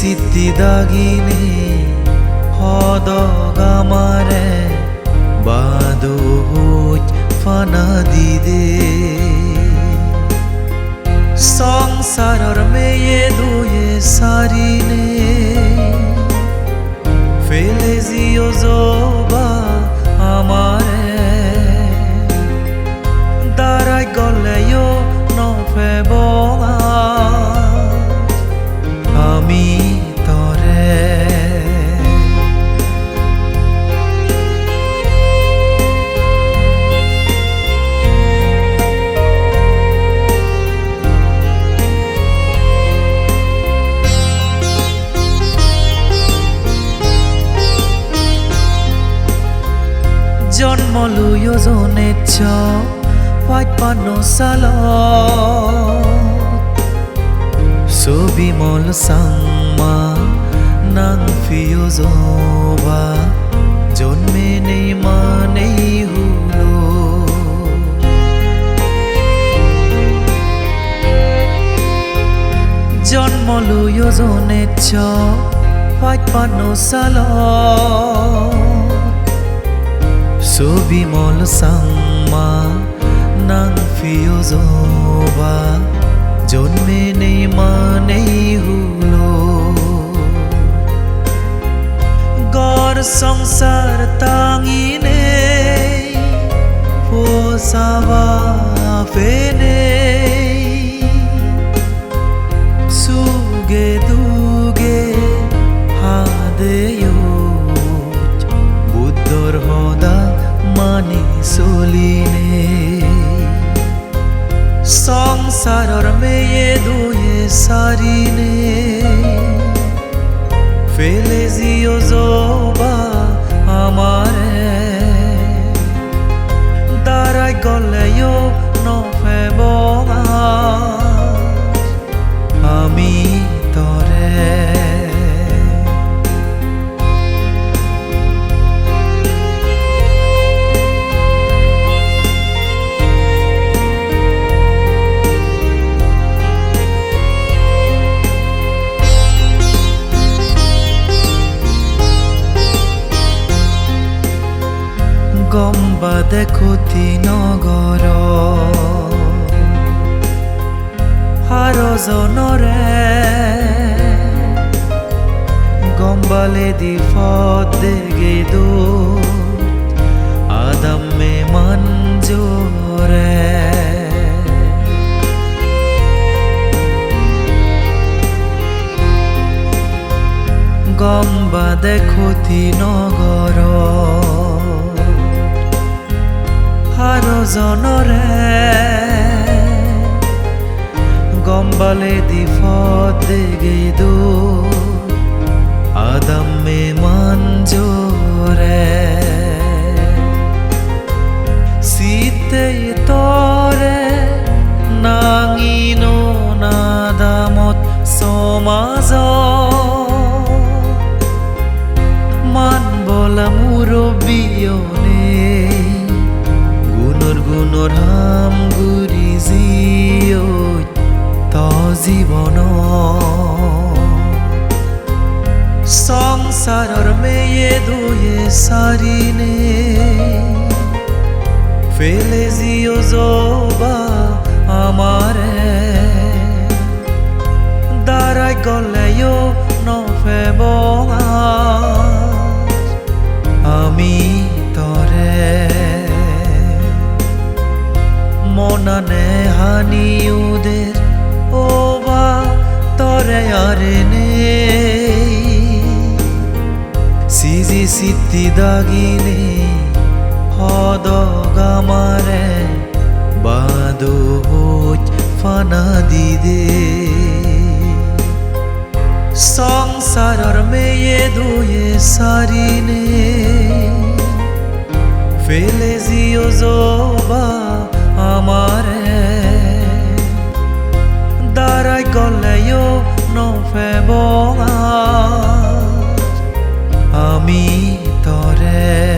সিদ্ধিদাগিনী হদগামারে বাদোজ ফানাদি দে সংসারর মেয়ে দুয়ে সারিনে ফেলে জিও জবা zone cho white pano salo so bi mol sang ma nang fio zo ba jon me nei ma nei hulo jon molu yo zone cho white pano salo মল সাংমা নাং ফিও জবা জন্মে নেই মানেই হুলো। গর সংসার তাঙিনে পোসাবা ফেনে। চলিনে সংসাৰৰ মেয়ে দুয়ে চাৰিনে ফেলে জিও জবা আমারে দাঁড়াই গলেও নফে আমি গম্বা দেখুতি নগৰ হাৰজনৰে গম্বালে দি ফদেগে দো আদামে মঞ্জুৰে গম্বা দেখুতি হাৰজনৰে গম্বালে দি ফদেগে দো আদামে মঞ্জুৰে শীতে তৰে নাঙিনো নাদামত সমাজ। মান বলা মুরব্বিয়নে গুণৰ গুণৰ হাম গুৰি জিয় ত জীৱন সংসাৰৰ মেয়ে দুয়ে চাৰিনে ফেলে জিও জবা আমারে। দাঁড়াই গলেও সিদ্ধি দাগিনে হদ গামারে বাদো হইত ফানা দিদে। সংসাৰৰ মেয়ে দুয়ে চাৰিনে ফেলে জিও জবা আমারে। দাঁড়াই নফে আমি তরে